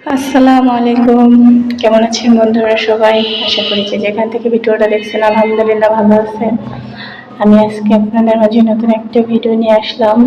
আসসালামু আলাইকুম। কেমন আছেন বন্ধুরা সবাই? আশা করি যে যেখান থেকে ভিডিওটা দেখছেন, আলহামদুলিল্লাহ ভালো আছেন। আমি আজকে আপনাদের মাঝে নতুন একটা ভিডিও নিয়ে আসলাম।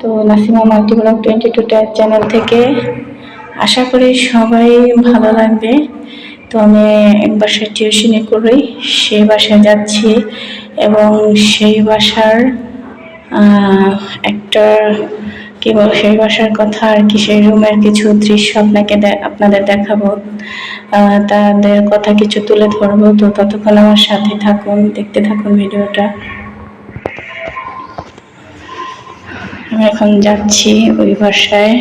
তো Nasima multiblog twenty two channel থেকে। আশা করি সবাই ভালো লাগবে। তো আমি এক বাসায় টিউশনি করি, সেই বাসায় যাচ্ছি এবং সেই বাসার একটা কি বল সেই বাসার কথা আর কি, সেই রুমের কিছু দৃশ্য আপনাকে আপনাদের দেখাবো। তাদের কথা কিছু তুলে ধরবো। তো ততক্ষণ আমার সাথে থাকুন, দেখতে থাকুন ভিডিওটা। আমি এখন যাচ্ছি ওই বাসায়।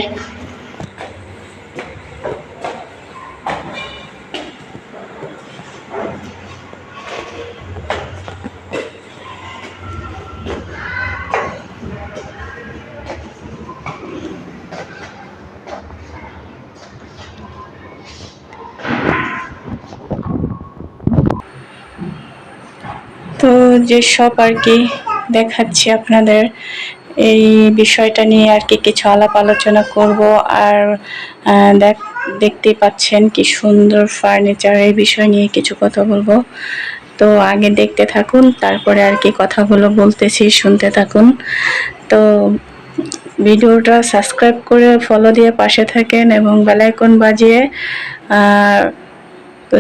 তো যেসব আর কি দেখাচ্ছি আপনাদের, এই বিষয়টা নিয়ে আর কি কিছু আলাপ আলোচনা করব। আর দেখ, দেখতেই পাচ্ছেন কি সুন্দর ফার্নিচার এই বিষয় নিয়ে কিছু কথা বলব। তো আগে দেখতে থাকুন, তারপরে আর কি কথাগুলো বলতেছি, শুনতে থাকুন। তো ভিডিওটা সাবস্ক্রাইব করে ফলো দিয়ে পাশে থাকেন এবং বেলাইকন বাজিয়ে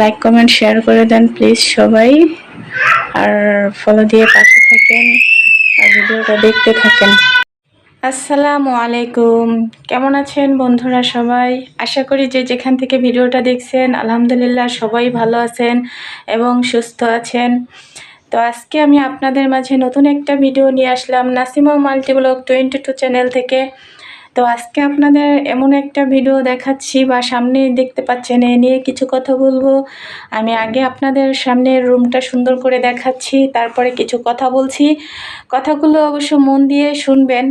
লাইক কমেন্ট শেয়ার করে দেন প্লিজ সবাই। আর ফলো দিয়ে পাশে থাকেন, আর ভিডিওটা দেখতে থাকেন। আসসালামু আলাইকুম। কেমন আছেন বন্ধুরা সবাই? আশা করি যে যেখান থেকে ভিডিওটা দেখছেন, আলহামদুলিল্লাহ সবাই ভালো আছেন এবং সুস্থ আছেন। তো আজকে আমি আপনাদের মাঝে নতুন একটা ভিডিও নিয়ে আসলাম, Nasima multiblog twenty two channel থেকে। তো আজকে আপনাদের এমন একটা ভিডিও দেখাচ্ছি বা সামনে দেখতে পাচ্ছেন, এ নিয়ে কিছু কথা বলব। আমি আগে আপনাদের সামনে রুমটা সুন্দর করে দেখাচ্ছি, তারপরে কিছু কথা বলছি। কথাগুলো অবশ্য মন দিয়ে শুনবেন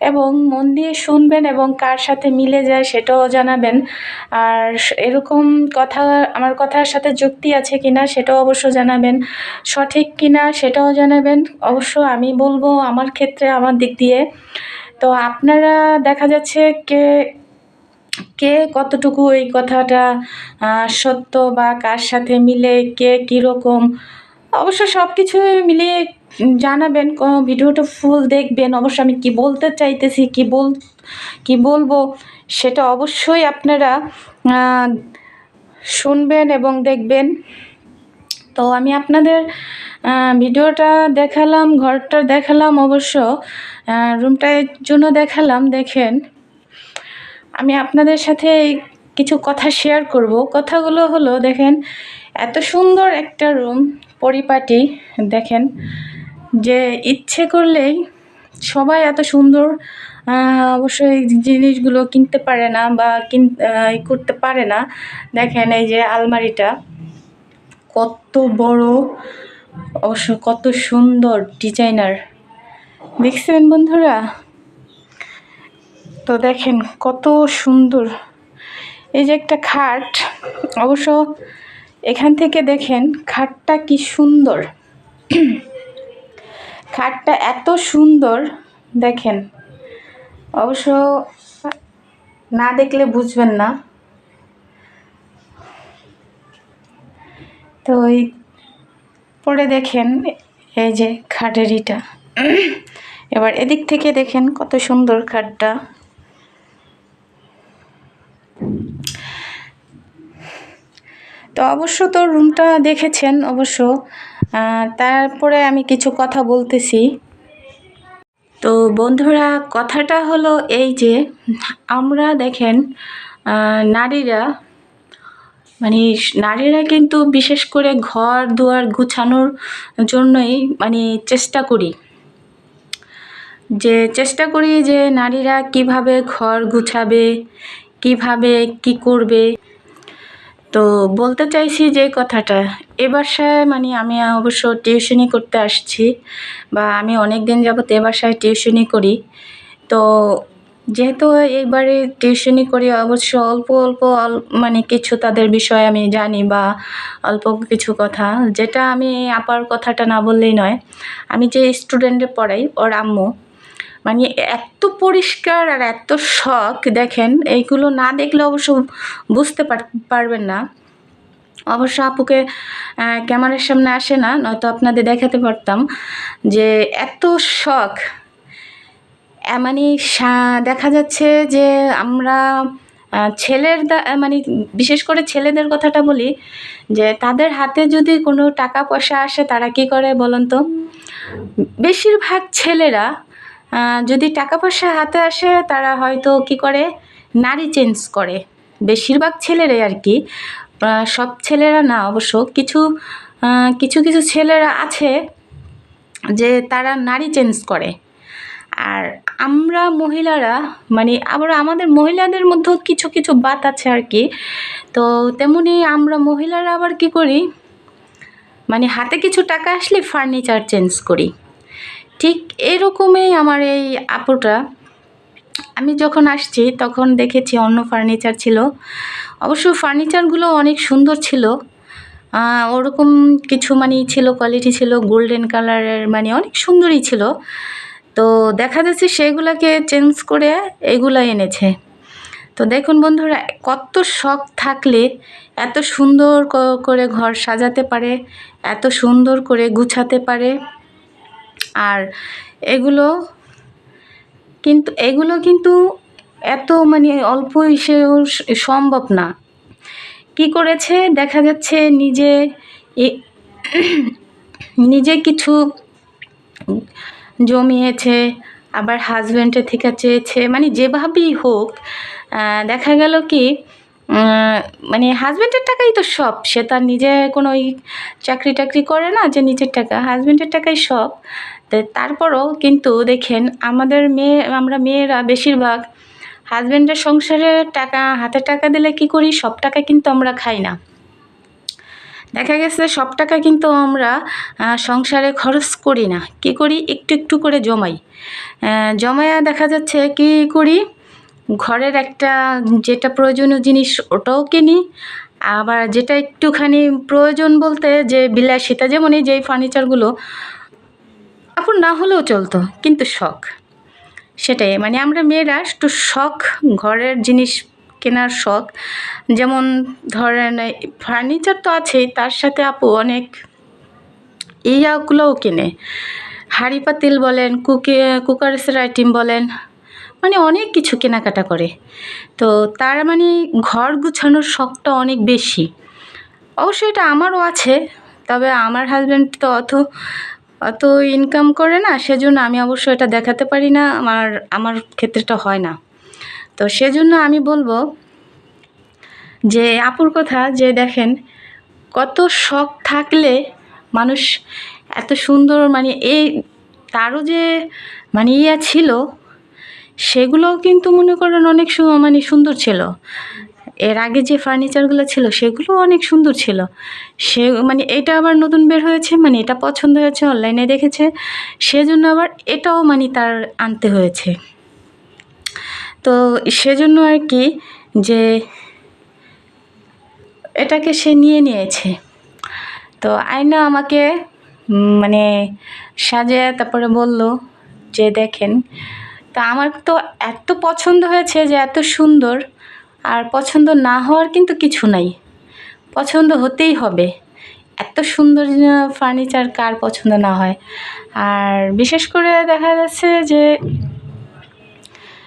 এবং মন দিয়ে শুনবেন এবং কার সাথে মিলে যায় সেটাও জানাবেন। আর এরকম কথা, আমার কথার সাথে যুক্তি আছে কিনা সেটাও অবশ্য জানাবেন। সঠিক কিনা সেটাও জানাবেন। অবশ্য আমি বলব আমার ক্ষেত্রে, আমার দিক দিয়ে। তো আপনারা দেখা যাচ্ছে কে কে কতটুকু এই কথাটা সত্য বা কার সাথে মিলে, কে কীরকম? অবশ্য সব কিছু মিলিয়ে জানাবেন ভিডিওটা ফুল দেখবেন। অবশ্য আমি কি বলতে চাইতেছি, কি বল, কি বলব, সেটা অবশ্যই আপনারা শুনবেন এবং দেখবেন। তো আমি আপনাদের ভিডিওটা দেখালাম, ঘরটা দেখালাম অবশ্য রুমটার জন্য দেখালাম, দেখেন। আমি আপনাদের সাথে কিছু কথা শেয়ার করব। কথাগুলো হলো, দেখেন, এত সুন্দর একটা রুম, পরিপাটি, দেখেন, যে ইচ্ছে করলেই সবাই এত সুন্দর অবশ্যই জিনিসগুলো কিনতে পারে না বা কিন করতে পারে না। দেখেন, এই যে আলমারিটা। কত বড় অবশ্য কত সুন্দর ডিজাইনার দেখছেন বন্ধুরা? তো দেখেন কত সুন্দর। এই যে একটা খাট, অবশ্য এখান থেকে দেখেন খাটটা কি সুন্দর। খাটটা এত সুন্দর, দেখেন। অবশ্য না দেখলে বুঝবেন না। তো এই পরে দেখেন এই যে খাটের ইটা এবার এদিক থেকে দেখেন কত সুন্দর খাটটা। তো অবশ্য তো রুমটা দেখেছেন অবশ্য। তারপরে আমি কিছু কথা বলতেছি। তো বন্ধুরা, কথাটা হলো এই যে আমরা দেখেন নারীরা মানে নারীরা কিন্তু বিশেষ করে ঘর দুয়ার গুছানোর জন্যই মানে চেষ্টা করি। যে চেষ্টা করি যে নারীরা কীভাবে ঘর গুছাবে, কীভাবে কি করবে। তো বলতে চাইছি যে কথাটা এ বাসায় মানে আমি অবশ্য টিউশনি করতে আসছি বা আমি অনেক দিন যাবত এ বাসায় টিউশনি করি। তো যেহেতু এইবারে টিউশনি করি, অবশ্য অল্প অল্প অল- মানে কিছু তাদের বিষয়ে আমি জানি বা অল্প কিছু কথা, যেটা আমি আপার কথাটা না বললেই নয়। আমি যে স্টুডেন্টে পড়াই, ওর আম্মু মানে এত পরিষ্কার আর এত শখ, দেখেন, এইগুলো না দেখলে অবশ্য বুঝতে পার- পারবেন না। অবশ্য আপুকে ক্যামেরার সামনে আসে না, নয়তো আপনাদের দেখাতে পারতাম যে এত শখ মানে দেখা যাচ্ছে যে আমরা ছেলের মানে বিশেষ করে ছেলেদের কথাটা বলি, যে তাদের হাতে যদি কোনো টাকা পয়সা আসে তারা কি করে বলুন তো? বেশিরভাগ ছেলেরা যদি টাকা পয়সা হাতে আসে তারা হয়তো কি করে? নারী চেঞ্জ করে। বেশিরভাগ ছেলেরাই আর কি সব ছেলেরা না অবশ্য, কিছু কিছু কিছু ছেলেরা আছে যে তারা নারী চেঞ্জ করে। আর আমরা মহিলারা মানে আবার আমাদের মহিলাদের মধ্যেও কিছু কিছু বাত আছে আর কি। তো তেমনি আমরা মহিলারা আবার কি করি মানে হাতে কিছু টাকা আসলে ফার্নিচার চেঞ্জ করি। ঠিক এরকমই আমার এই আপুটা। আমি যখন আসছি, তখন দেখেছি অন্য ফার্নিচার ছিল। অবশ্য ফার্নিচারগুলো অনেক সুন্দর ছিল। ওরকম কিছু মানে ছিল কোয়ালিটি ছিল গোল্ডেন কালারের মানে অনেক সুন্দরই ছিল। তো দেখা যাচ্ছে সেগুলোকে চেঞ্জ করে এগুলো এনেছে। তো দেখুন বন্ধুরা, কত শখ থাকলে এত সুন্দর করে ঘর সাজাতে পারে, এত সুন্দর করে গুছাতে পারে। আর এগুলো কিন্তু এগুলো কিন্তু এত মানে অল্প হিসেবেও সম্ভব না। কি করেছে? দেখা যাচ্ছে নিজে নিজে কিছু জমিয়েছে, আবার হাজব্যান্ডের থেকে চেয়েছে মানে যেভাবেই হোক দেখা গেল কি মানে হাজব্যান্ডের টাকাই তো সব, সে তার নিজে কোনো ওই চাকরি টাকরি করে না যে নিজের টাকা হাজব্যান্ডের টাকাই সব। তারপরও কিন্তু দেখেন, আমাদের মেয়ে, আমরা মেয়েরা বেশিরভাগ হাজব্যান্ডের সংসারে টাকা, হাতে টাকা দিলে কি করি, সব টাকা কিন্তু আমরা খাই না। দেখা গেছে সব টাকা কিন্তু আমরা সংসারে খরচ করি না। কি করি? একটু একটু করে জমাই। জমায়া দেখা যাচ্ছে কি করি? ঘরের একটা যেটা প্রয়োজনীয় জিনিস ওটাও কিনি। আবার যেটা একটুখানি প্রয়োজন বলতে যে বিলাসিতা যেমন এই যে ফার্নিচারগুলো এখন না হলেও চলতো, কিন্তু শখ। সেটাই মানে আমরা মেয়েরা একটু শখ ঘরের জিনিস কেনার শখ। যেমন ধরেন ফার্নিচার তো আছেই, তার সাথে আপু অনেক ইয়াগুলোও কেনে। হাঁড়ি পাতিল বলেন, কুকে, কুকারেসের আইটেম বলেন মানে অনেক কিছু কেনাকাটা করে। তো তার মানে ঘর গুছানোর শখটা অনেক বেশি। অবশ্যই এটা আমারও আছে, তবে আমার হাজব্যান্ড তো অত অত ইনকাম করে না, সেজন্য আমি অবশ্য এটা দেখাতে পারি না, আমার আমার ক্ষেত্রেটা হয় না। তো সেজন্য আমি বলব যে, আপুর কথা যে দেখেন, কত শখ থাকলে মানুষ এত সুন্দর মানে এই তারও যে মানে ইয়া ছিল, সেগুলোও কিন্তু মনে করেন অনেক মানে সুন্দর ছিল। এর আগে যে ফার্নিচারগুলো ছিল সেগুলো অনেক সুন্দর ছিল। সে মানে এটা আবার নতুন বের হয়েছে মানে এটা পছন্দ হয়েছে, অনলাইনে দেখেছে। সেজন্য আবার এটাও মানে তার আনতে হয়েছে। তো সেজন্য আর কি যে এটাকে সে নিয়ে নিয়েছে। তো আয়না আমাকে মানে সাজিয়ে তারপরে বলল যে দেখেন, তা আমার তো এত পছন্দ হয়েছে যে এত সুন্দর, আর পছন্দ না হওয়ার কিন্তু কিছু নাই। পছন্দ হতেই হবে। এত সুন্দর ফার্নিচার কার পছন্দ না হয়। আর বিশেষ করে দেখা যাচ্ছে যে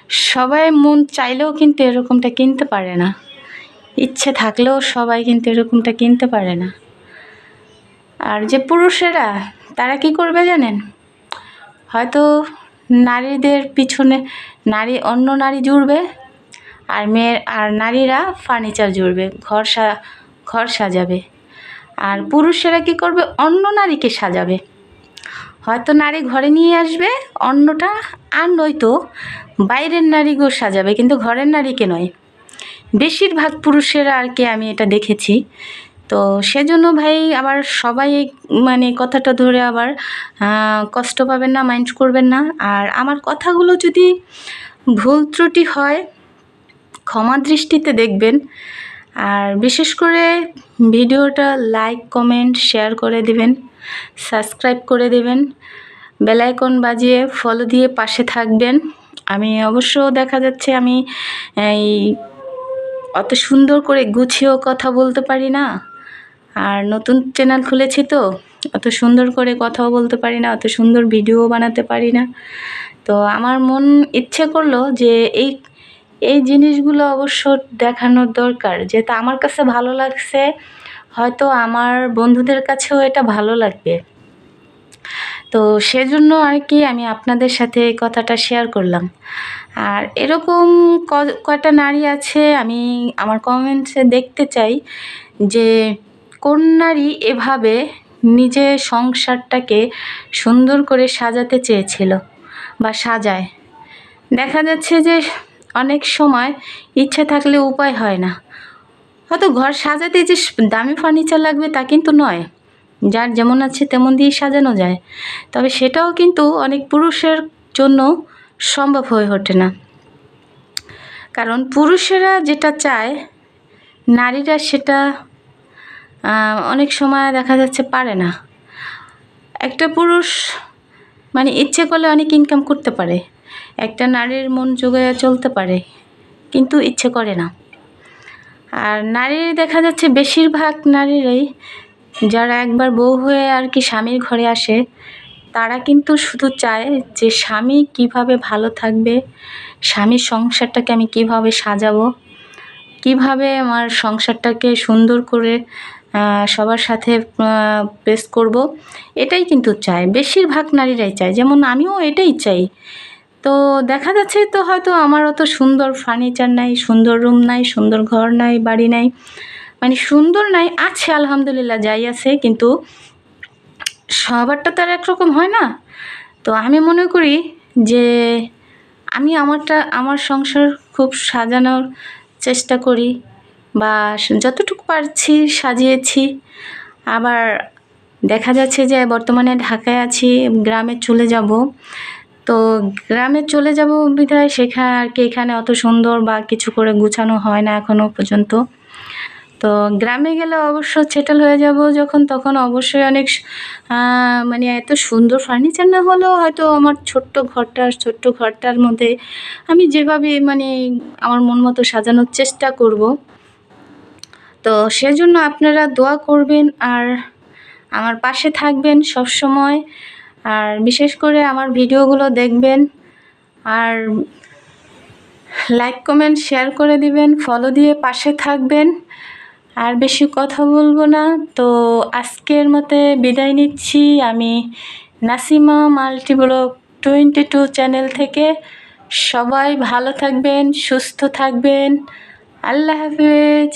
সবাই মন চাইলেও কিন্তু এরকমটা কিনতে পারে না। ইচ্ছে থাকলেও সবাই কিন্তু এরকমটা কিনতে পারে না। আর যে পুরুষেরা, তারা কি করবে জানেন? হয়তো নারীদের পিছনে নারী, অন্য নারী জুড়বে আর মেয়ের, আর নারীরা ফার্নিচার জুড়বে, ঘর সা, ঘর সাজাবে। আর পুরুষেরা কি করবে? অন্য নারীকে সাজাবে। হয়তো নারী ঘরে নিয়ে আসবে, অন্যটা আর নয়তো বাইরের নারীকেও সাজাবে, কিন্তু ঘরের নারীকে নয়। বেশিরভাগ পুরুষেরা আর কি আমি এটা দেখেছি। তো সেজন্য ভাই আবার সবাই মানে কথাটা ধরে আবার কষ্ট পাবেন না মাইন্ড করবেন না। আর আমার কথাগুলো যদি ভুল ত্রুটি হয়, ক্ষমা দৃষ্টিতে দেখবেন। আর বিশেষ করে ভিডিওটা লাইক কমেন্ট শেয়ার করে দিবেন সাবস্ক্রাইব করে দেবেন বেলাইকন বাজিয়ে ফলো দিয়ে পাশে থাকবেন। আমি অবশ্য দেখা যাচ্ছে আমি এই অত সুন্দর করে গুছিয়েও কথা বলতে পারি না, আর নতুন চ্যানেল খুলেছি তো, অত সুন্দর করে কথাও বলতে পারি না, অত সুন্দর ভিডিও বানাতে পারি না। তো আমার মন ইচ্ছে করল যে এই এই জিনিসগুলো অবশ্য দেখানোর দরকার। যেহেতু আমার কাছে ভালো লাগছে, হয়তো আমার বন্ধুদের কাছেও এটা ভালো লাগবে। তো সেজন্য আর কি আমি আপনাদের সাথে এই কথাটা শেয়ার করলাম। আর এরকম কয়টা নারী আছে আমি আমার কমেন্টসে দেখতে চাই যে, কোন নারী এভাবে নিজের সংসারটাকে সুন্দর করে সাজাতে চেয়েছিল বা সাজায়? দেখা যাচ্ছে যে অনেক সময় ইচ্ছা থাকলে উপায় হয় না। হয়তো ঘর সাজাতে যে দামি ফার্নিচার লাগবে তা কিন্তু নয়। যার যেমন আছে তেমন দিয়ে সাজানো যায়। তবে সেটাও কিন্তু অনেক পুরুষের জন্য সম্ভব হয়ে ওঠে না। কারণ পুরুষেরা যেটা চায়, নারীরা সেটা অনেক সময় দেখা যাচ্ছে পারে না। একটা পুরুষ মানে ইচ্ছে করলে অনেক ইনকাম করতে পারে। একটা নারীর মন জোগাইয়া চলতে পারে, কিন্তু ইচ্ছে করে না। আর নারী দেখা যাচ্ছে বেশিরভাগ নারীরাই, যারা একবার বউ হয়ে আর কি স্বামীর ঘরে আসে, তারা কিন্তু শুধু চায় যে স্বামী কীভাবে ভালো থাকবে, স্বামীর সংসারটাকে আমি কীভাবে সাজাবো, কীভাবে আমার সংসারটাকে সুন্দর করে সবার সাথে পেস করব, এটাই কিন্তু চায়। বেশিরভাগ নারীরাই চায়। যেমন আমিও এটাই চাই তো দেখা যাচ্ছে তো হয়তো আমার অত সুন্দর ফার্নিচার নাই, সুন্দর রুম নাই, সুন্দর ঘর নাই, বাড়ি নাই। মানে সুন্দর নাই, আছে, আলহামদুলিল্লাহ, যাই আছে, কিন্তু সবারটা তো আর একরকম হয় না। তো আমি মনে করি যে আমি আমারটা, আমার সংসার খুব সাজানোর চেষ্টা করি বা যতটুকু পারছি সাজিয়েছি। আবার দেখা যাচ্ছে যে বর্তমানে ঢাকায় আছি, গ্রামে চলে যাব। তো গ্রামে চলে যাব বিধায় সেখানে আর কি, এখানে অত সুন্দর বা কিছু করে গুছানো হয় না এখনও পর্যন্ত। তো গ্রামে গেলে অবশ্য সেটেল হয়ে যাব যখন, তখন অবশ্যই অনেক মানে এত সুন্দর ফার্নিচার না হলেও হয়তো আমার ছোট্ট ঘরটার ছোট্ট ঘরটার মধ্যে আমি যেভাবে মানে আমার মন মতো সাজানোর চেষ্টা করব। তো সেজন্য আপনারা দোয়া করবেন আর আমার পাশে থাকবেন সব সময় আর বিশেষ করে আমার ভিডিওগুলো দেখবেন আর লাইক কমেন্ট শেয়ার করে দিবেন ফলো দিয়ে পাশে থাকবেন। আর বেশি কথা বলব না, তো আজকের মতে বিদায় নিচ্ছি। আমি Nasima multiblog twenty two channel থেকে। সবাই ভালো থাকবেন, সুস্থ থাকবেন। আল্লাহ হাফিজ।